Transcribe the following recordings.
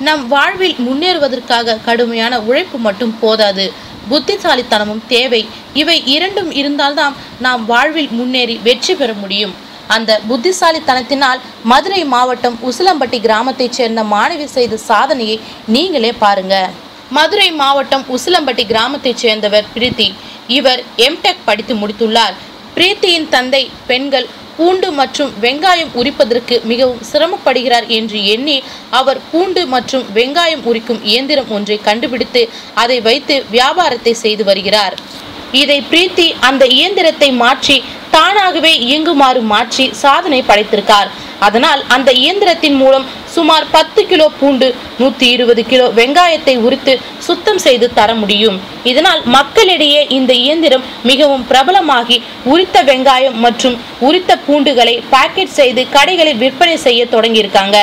நம் வாழ்வில் முன்னேறுவதற்காக கடுமையான உழைப்பு மட்டும் போதாது. புத்திசாலித்தனமும் தேவை. இவை இரண்டும் இருந்தால்தான் நாம் வாழ்வில் முன்னேறி வெற்றி பெற முடியும். அந்த புத்திசாலித்தனத்தினால் மதுரை மாவட்டம் உசிலம்பட்டி கிராமத்தைச் சேர்ந்த மாணவி செய்த சாதனையை நீங்களே பாருங்க. மதுரை மாவட்டம் உசிலம்பட்டி கிராமத்தைச் சேர்ந்தவர் பிரீத்தி. இவர் எம்டெக் படித்து முடித்துள்ளார். பிரீத்தியின் தந்தை பெண்கள் பூண்டு மற்றும் வெங்காயம் உரிப்பதற்கு மிகவும் சிரமப்படுகிறார் என்று எண்ணி அவர் பூண்டு மற்றும் வெங்காயம் உரிக்கும் இயந்திரம் ஒன்றை கண்டுபிடித்து அதை வைத்து வியாபாரத்தை செய்து வருகிறார். இதை பிரீத்தி அந்த இயந்திரத்தை மாற்றி தானாகவே இயங்குமாறு மாற்றி சாதனை படைத்திருக்கார். அதனால் அந்த இயந்திரத்தின் மூலம் சுமார் பத்து கிலோ பூண்டு நூற்றி இருபது கிலோ வெங்காயத்தை உரித்து சுத்தம் செய்து தர முடியும். இதனால் மக்களிடையே இந்த இயந்திரம் மிகவும் பிரபலமாகி உரித்த வெங்காயம் மற்றும் உரித்த பூண்டுகளை பாக்கெட் செய்து கடைகளில் விற்பனை செய்ய தொடங்கியிருக்காங்க.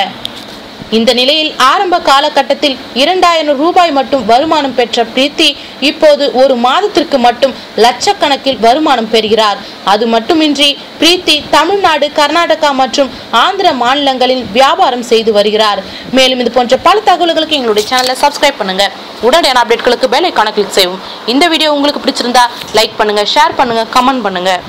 இந்த நிலையில் ஆரம்ப காலகட்டத்தில் இரண்டாயிரம் ரூபாய் மட்டும் வருமானம் பெற்ற பிரீத்தி இப்போது ஒரு மாதத்திற்கு மட்டும் லட்சக்கணக்கில் வருமானம் பெறுகிறார். அது மட்டுமின்றி பிரீத்தி தமிழ்நாடு கர்நாடகா மற்றும் ஆந்திர மாநிலங்களில் வியாபாரம் செய்து வருகிறார். மேலும் இது போன்ற பல தகவல்களுக்கு எங்களுடைய சேனலை சப்ஸ்கிரைப் பண்ணுங்கள் உடனடியான அப்டேட்களுக்கு பெல் ஐக்கானை கிளிக் செய்வோம் இந்த வீடியோ உங்களுக்கு பிடிச்சிருந்தா லைக் பண்ணுங்கள் ஷேர் பண்ணுங்கள் கமெண்ட் பண்ணுங்கள்